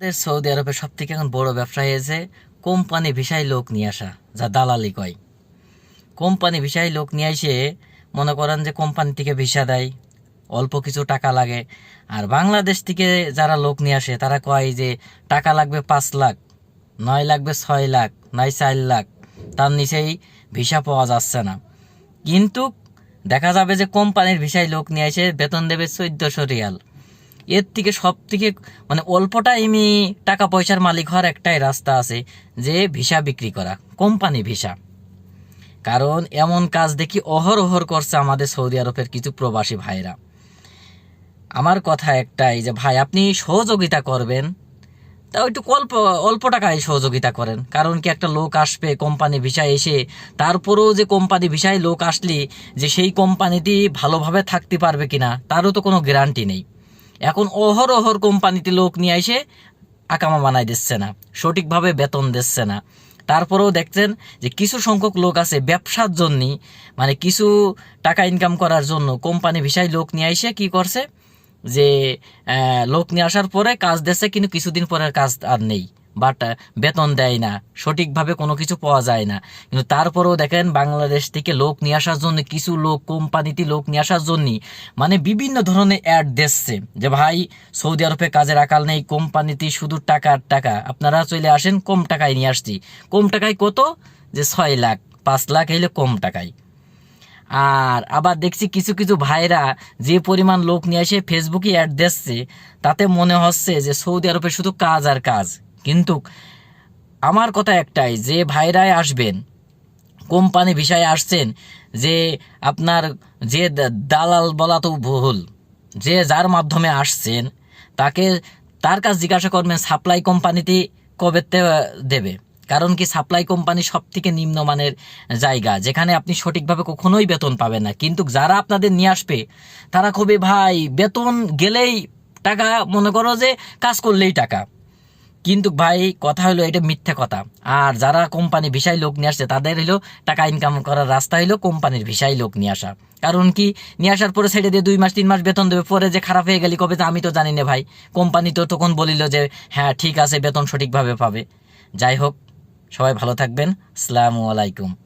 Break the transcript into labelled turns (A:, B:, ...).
A: আমাদের সৌদি আরবের সব থেকে এখন বড় ব্যবসা হয়েছে কোম্পানি ভিসায় লোক নিয়ে আসা, যা দালালি কয়। কোম্পানি ভিসায় লোক নিয়ে এসে মনে করেন যে কোম্পানি থেকে ভিসা দেয়, অল্প কিছু টাকা লাগে। আর বাংলাদেশ থেকে যারা লোক নিয়ে আসে, তারা কয় যে টাকা লাগবে পাঁচ লাখ, নয় লাগবে ছয় লাখ, নয় চার লাখ, তার নিচেই ভিসা পাওয়া যাচ্ছে না। কিন্তু দেখা যাবে যে কোম্পানির ভিসায় লোক নিয়ে এসে বেতন দেবে চোদ্দশো রিয়াল। এর থেকে সব থেকে মানে অল্প টাইমে টাকা পয়সার মালিক হওয়ার একটাই রাস্তা আছে যে ভিসা বিক্রি করা, কোম্পানি ভিসা। কারণ এমন কাজ দেখি অহরহর করছে আমাদের সৌদি আরবের কিছু প্রবাসী ভাইরা আমার কথা একটাই যে, ভাই, আপনি সহযোগিতা করবেন? তা একটু অল্প অল্প টাকায় সহযোগিতা করেন। কারণ কি একটা লোক আসবে, কোম্পানি ভিসায় এসে তারপরেও যে কোম্পানি ভিসায় লোক আসলে যে সেই কোম্পানিটি ভালোভাবে থাকতে পারবে কিনা, তারও তো কোনো গ্যারান্টি নেই। এখন অহর অহর কোম্পানিতে লোক নিয়ে এসে আকামা বানাই দিচ্ছে না, সঠিকভাবে বেতন দিচ্ছে না। তারপরেও দেখছেন যে কিছু সংখ্যক লোক আছে ব্যবসার জন্যই মানে কিছু টাকা ইনকাম করার জন্য কোম্পানি ভিসায় লোক নিয়ে এসে কি করছে? যে লোক নিয়ে আসার পরে কাজ দিচ্ছে, কিন্তু কিছুদিন পরে কাজ আর নেই। বাট বেতন দেয় না, সঠিকভাবে কোনো কিছু পাওয়া যায় না। কিন্তু তারপরেও দেখেন বাংলাদেশ থেকে লোক নিয়ে আসার জন্য, কিছু লোক, কোম্পানিতে লোক নিয়ে আসার জন্য মানে বিভিন্ন ধরনের অ্যাড দিচ্ছে যে, ভাই, সৌদি আরবে কাজের আকাল নেই, কোম্পানিতে শুধু টাকা আর টাকা। আপনারা চলে আসেন, কম টাকায় নিয়ে আসছি। কম টাকায় কত? যে ছয় লাখ, পাঁচ লাখ হইলে কম টাকায়। আর আবার দেখছি কিছু কিছু ভাইরা যে পরিমাণ লোক নিয়ে এসে ফেসবুকে অ্যাড দিচ্ছে, তাতে মনে হচ্ছে যে সৌদি আরবে শুধু কাজ আর কাজ। কিন্তু আমার কথা একটাই, যে ভাইরাই আসবেন, কোম্পানি বিষয়ে আসছেন, যে আপনার যে দালাল বলা তো ভুল, যে যার মাধ্যমে আসছেন, তাকে তার কাছে জিজ্ঞাসা করবেন, সাপ্লাই কোম্পানিতে কবে দেবে? কারণ কি সাপ্লাই কোম্পানি সব থেকে নিম্নমানের জায়গা, যেখানে আপনি সঠিকভাবে কখনোই বেতন পাবেন না। কিন্তু যারা আপনাদের নিয়ে আসবে, তারা খুবই ভাই, বেতন গেলেই টাকা, মনে করো যে কাজ করলেই টাকা। কিন্তু ভাই, কথা হলো এটা মিথ্যে কথা। আর যারা কোম্পানি ভিসায় লোক নিয়ে আসছে, তাদের হলো টাকা ইনকাম করার রাস্তা হলো কোম্পানির ভিসায় লোক নিয়ে আসা। কারণ কি, নিয়ে আসার পরে ছেড়ে দিয়ে দুই মাস, তিন মাস বেতন দেবে, পরে যে খারাপ হয়ে গেলি, কবে আমি তো জানি না ভাই। কোম্পানি তো তখন বলিল যে হ্যাঁ ঠিক আছে, বেতন সঠিকভাবে পাবে। যাই হোক, সবাই ভালো থাকবেন। আসসালামু আলাইকুম।